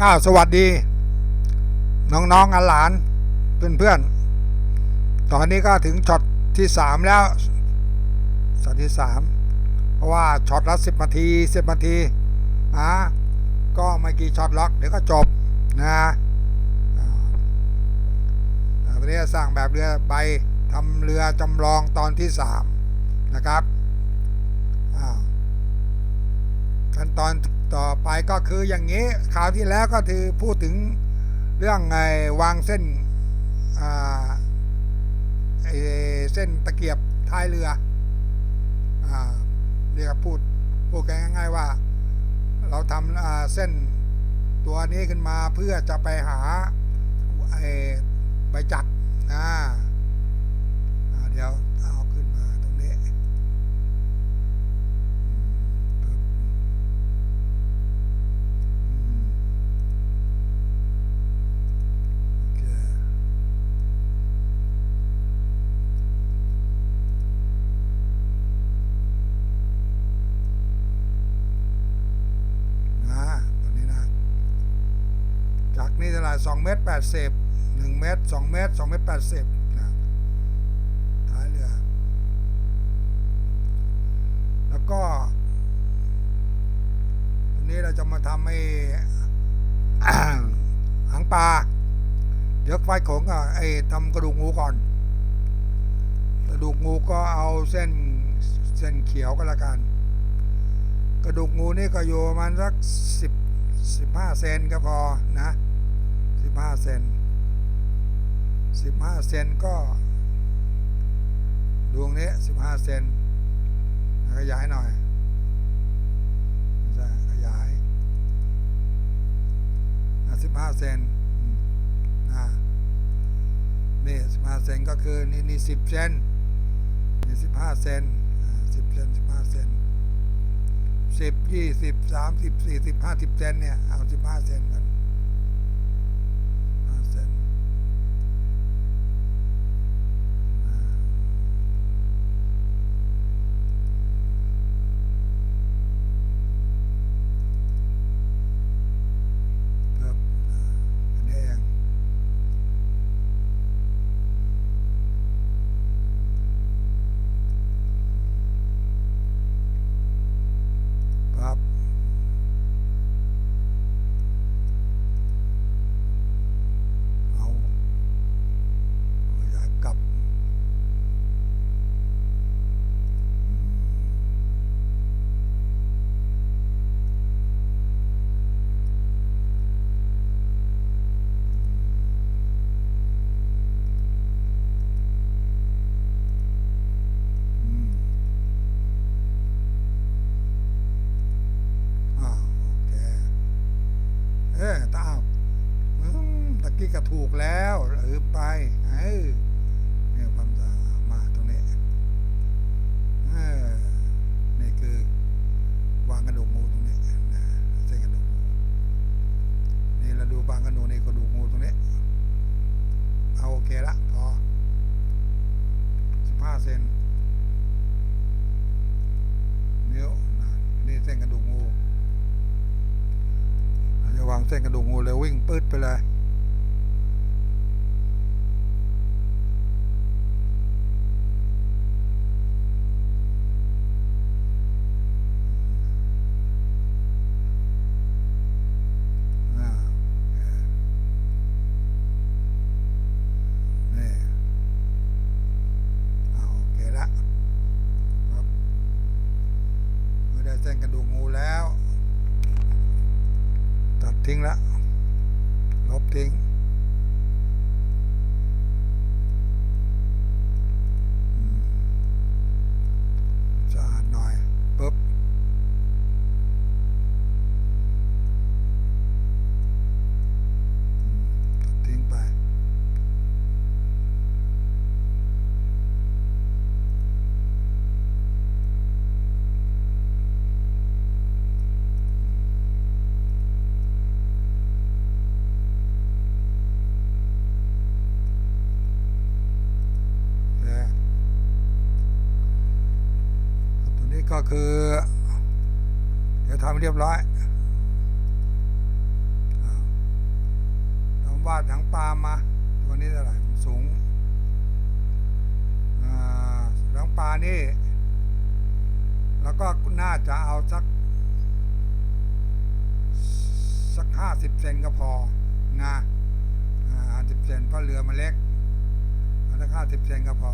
อ้าวสวัสดี น้องๆหลานเพื่อนๆตอนนี้ก็ถึงช็อตที่สามแล้วช็อตที่สามเพราะว่าช็อตละสิบนาทีสิบนาทีอะก็ไม่กี่ช็อตล็อกเดี๋ยวก็จบนะตอนนี้สร้างแบบเรือใบทำเรือจำลองตอนที่สามนะครับอ้าวขั้นตอน ต่อไปก็คืออย่างนี้คราวที่แล้วก็คือพูดถึงเรื่องไงวางเส้นอ่าไอ้เส้นตะเกียบท้ายเรืออ่าเรียกว่าพูดพูดง่ายๆว่า เราทำเส้นตัวนี้ขึ้นมาเพื่อจะไปหาไอ้ใบจักรนะเดี๋ยวากนี่เท่าไหร่สองเมตรแปดสิบหนึ่งเมตรสองเมตรสองเมตรแปดสิบนะท้ายเรือ แล้วก็ตรงนี้เราจะมาทำให้หางปลาเดี๋ยวไฟของก็ไอ้ทำกระดูกงูก่อน กระดูกงูก็เอาเส้นเส้นเขียวก็แล้วกัน กระดูกงูนี่ก็อยู่ประมาณสักสิบสิบห้าเซนก็พอนะ สิบห้าเซนสิบห้าเซนก็ดวงนี้สิบห้าเซนขยายหน่อยใช่ขยายสิบห้าเซนอืมนะนี่สิบห้าเซนก็คือ นี่นี่สิบเซนนี่สิบห้าเซนสิบเซนสิบห้าเซนสิบยี่สิบสามสิบสี่สิบห้าสิบเซนเนี่ย เอาสิบห้าเซนกัน เส้นกระดูกงูเลยวิ่งปื๊ดไปเลย คือ เดี๋ยวทำเรียบร้อยวาดหางปลามาตัวนี้เท่าไหร่สูงอ่าหางปลานี่ แล้วก็น่าจะเอาสัก สักห้าสิบเซนก็พอนะห้าสิบเซนเพราะเรือมันเล็กเอาสักห้าสิบเซนก็พอ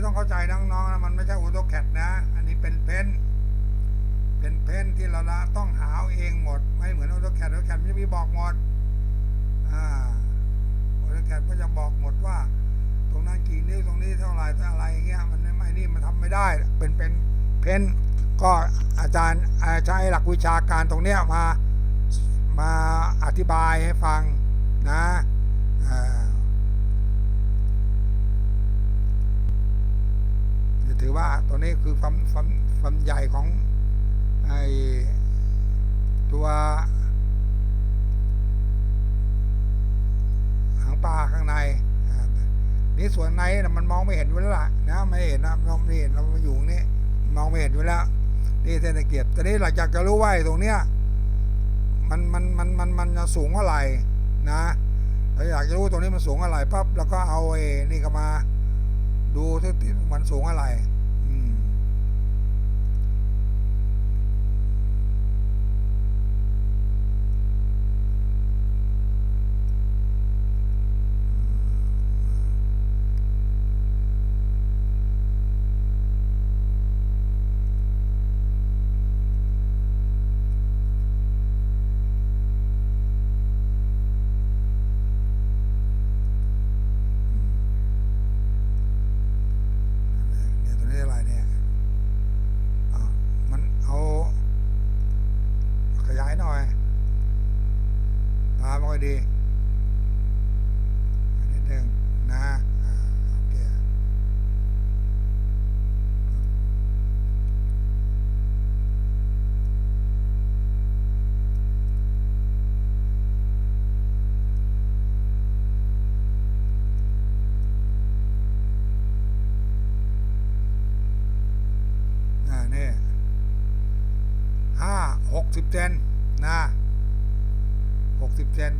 นี่ต้องเข้าใจน้องๆนะมันไม่ใช่อ u โตแคดนะ อันนี้เป็นเพนเป็นเพนที่เราละต้องหาเองหมด ไม่เหมือนอ u โตแคดอ u โตแคดมันจะมีบอกหมดอ่าอ u โตแคดก็จะบอกหมดว่า ตรงนั้นกี่นิ้วตรงนี้เท่าไหร่เท่าอะไรอย่างเงี้ยมันไม่นี่มันทำไม่ได้ เป็นเป็นเพนก็อาจารย์ใช้หลักวิชาการตรงเนี้ยมามาอธิบายให้ฟังนะอ่า ถือว่าตัวนี้คือความความความใหญ่ของไอตัวหางปลาข้างในนี่ส่วนในนะมันมองไม่เห็นอยู่แล้วล่ะนะไม่เห็นนะมองไม่เห็นเรามาอยู่นี้มองไม่เห็นอยู่แล้วนี่เส้นตะเกียบต่นี้เราอยากจะรู้ว่าตรงเนี้ยมันมันมันมันมันจะสูงเท่าไหร่นะเราอยากจะรู้ตรงนี้มันสูงเท่าไหร่ปั๊บแล้วก็เอาไอ้นี่ก็มา ดูที่มันสูงอะไร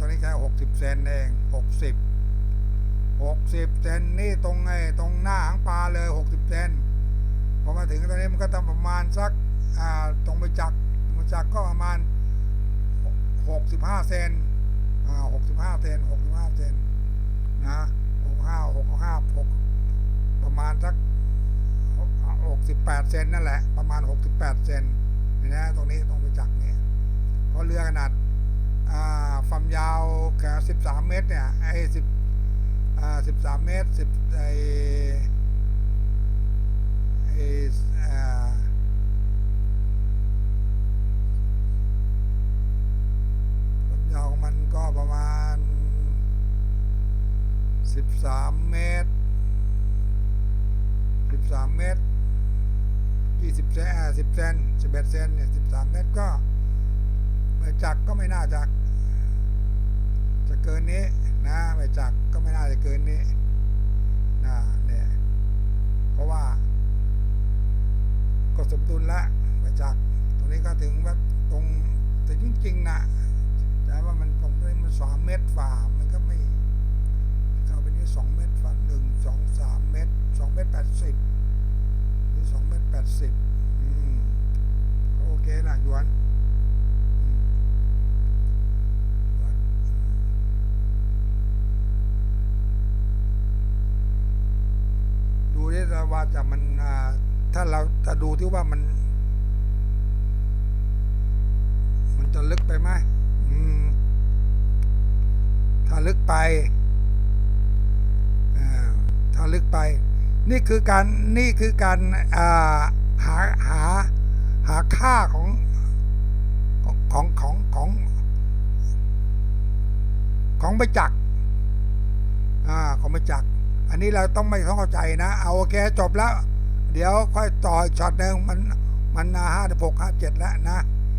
กสิบเซนนี้แค่หกสิบเซนเองหกสิบหกสิบเซนนี่ตรงไอ้ตรงหน้าหางปลาเลยหกสิบเซนพอมาถึงตรงนี้มันก็ต้องประมาณสักอ่าตรงไปจักตรงไปจักก็ประมาณหกสิบห้าเซนอ่าหกสิบห้าเซนหกสิบห้าเซนนะหกห้าหกห้าหกประมาณสักหกสิบแปดเซนนั่นแหละประมาณหกสิบแปดเซนนะตรงนี้ตรงไปจักเนี่ยเพราะเรือขนาด ความยาวแค่สิบสามเมตรเนี่ยไอ้สิบอ่าสิบสามเมตรสิบไอ้ น่าจะจะเกินนี้นะไม่จักก็ไม่น่าจะเกินนี้นะเนี่ยเพราะว่า ก็สมดุลละไม่จักตรงนี้ก็ถึงว่าตรงแต่จริงๆนะแต่ว่ามันตรงนี้มันสามเมตรฝ่ามันก็ไม่เข้าไปนี่สองเมตรฝ่าหนึ่งสองสามเมตรสองเมตรแปดสิบนี่สองเมตรแปดสิบอืมก็โอเคนะหยวน ว่าจะมันถ้าเราจะดูที่ว่ามัน มันจะลึกไปไหมมถ้าลึกไปถ้าลึกไป นี่คือการนี่คือการาหาหาหาค่าของของของของของใบจักอ่าของใบจักร อันนี้เราต้องไม่ต้องเข้าใจนะ เอาโอเคจบแล้ว เดี๋ยวค่อยต่ออีกช็อตหนึ่งมันมันห้าหกห้าเจ็ดแล้วนะ